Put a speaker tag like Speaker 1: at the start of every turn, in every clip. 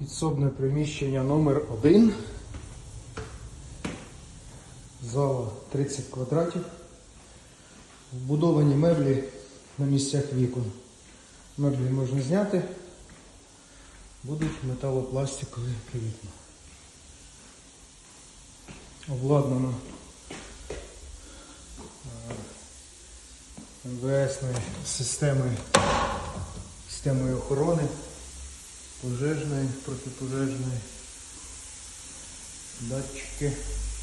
Speaker 1: Підсобне приміщення номер 1 Зала 30 квадратів. Вбудовані меблі на місцях вікон. Меблі можна зняти. Будуть металопластикові вікна. Обладнано МВС системою, системою охорони пожежної, протипожежної, датчики.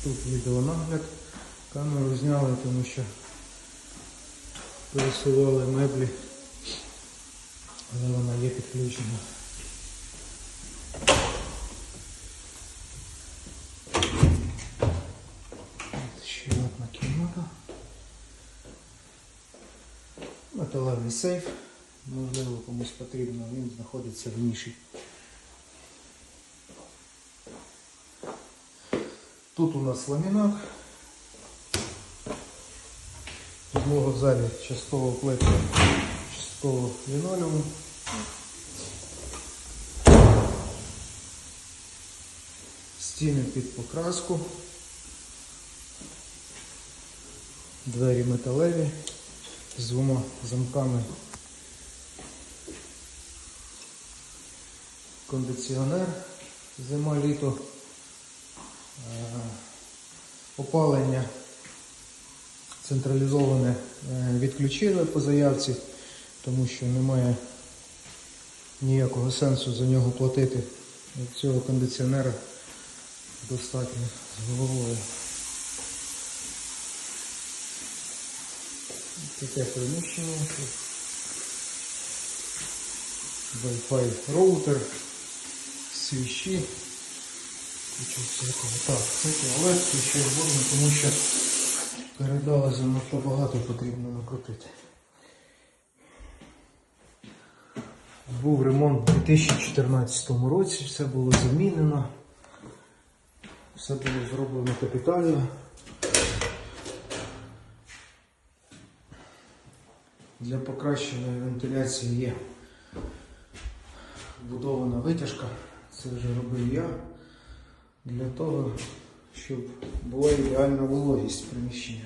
Speaker 1: Тут відеонагляд. Камеру зняли, тому що пересували меблі, але вона є підключена. Ще одна кімната. Металевий сейф. Можливо, комусь потрібно, він знаходиться в ніші. Тут у нас ламінат. Підлога в залі частково плитка, частково лінолеум. Стіни під покраску. Двері металеві з двома замками. Кондиціонер зима-літо. Е, Опалення централізоване е, відключили по заявці, тому що немає ніякого сенсу за нього платити. Цього кондиціонера достатньо з головою. Таке приміщення. Wi-Fi роутер, свічі. Так, це туалет, ще вводимо, тому що передали занадто багато потрібно накрутити. Був ремонт у 2014 році, все було замінено, все було зроблено капітально. Для покращеної вентиляції є вбудована витяжка, це вже робив я, для того, щоб була ідеальна вологість приміщення.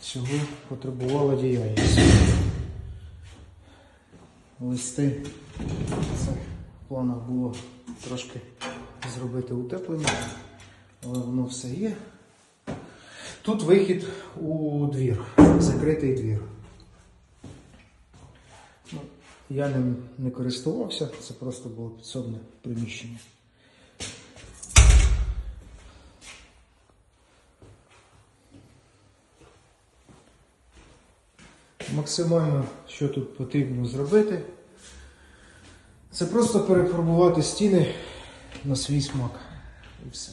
Speaker 1: Цього потребувала діяльність. Листи. Це в планах було трошки зробити утеплення, але воно все є. Тут вихід у двір, закритий двір. Я ним не користувався, це просто було підсобне приміщення. Максимально, що тут потрібно зробити, це просто перефарбувати стіни на свій смак. І все.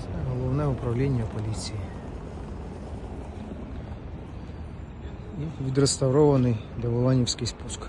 Speaker 1: Це головне управління поліції. І відреставрований Деволанівський спуск.